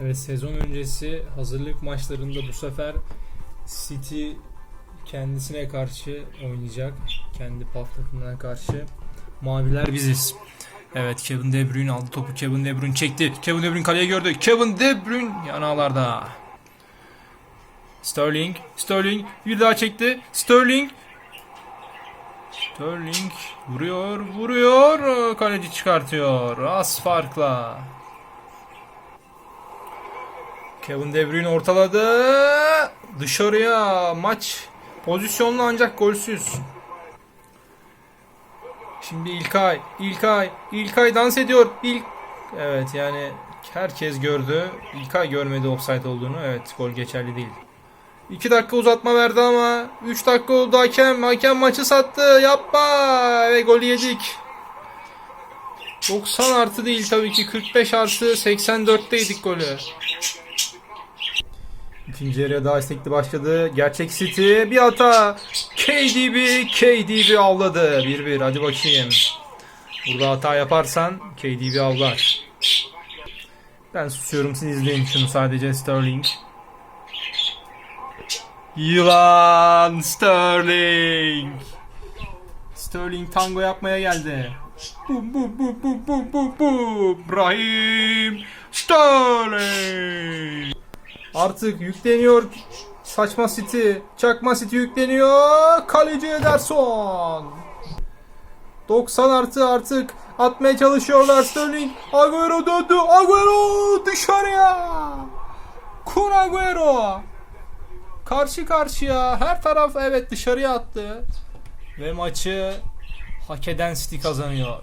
Evet sezon öncesi hazırlık maçlarında bu sefer City kendisine karşı oynayacak. Kendi PAF takımına karşı. Maviler biziz. Evet Kevin De Bruyne aldı topu. Kevin De Bruyne çekti. Kevin De Bruyne kaleye gördü. Kevin De Bruyne yanağlarda. Sterling. Sterling bir daha çekti. Sterling. Sterling vuruyor. Vuruyor. Kaleci çıkartıyor. Az farkla. Kevin De Bruyne ortaladı. Dışarıya maç pozisyonlu ancak golsüz. Şimdi İlkay, İlkay, İlkay dans ediyor. İlk Evet yani herkes gördü. İlkay görmedi offside olduğunu. Evet gol geçerli değil. 2 dakika uzatma verdi ama 3 dakika oldu hakem. Hakem maçı sattı. Yapma. Ve golü yedik. 90 artı değil tabii ki 45 artı 84'teydik golü. İkinci yarıya daha istekli başladı. Gerçek City bir hata. KDB, KDB avladı. 1-1 hadi bakayım. Burada hata yaparsan KDB avlar. Ben susuyorum siz izleyin şunu sadece Sterling. Yılan Sterling. Sterling tango yapmaya geldi. Bum bum bum bum bum bum bum. Brahim Sterling. Artık yükleniyor. Saçma City. Çakma City yükleniyor. Kaleci Ederson. 90 artı artık atmaya çalışıyorlar Sterling. Agüero döndü. Agüero dışarıya. Kun Agüero. Karşı karşıya. Her taraf evet dışarıya attı. Ve maçı hak eden City kazanıyor.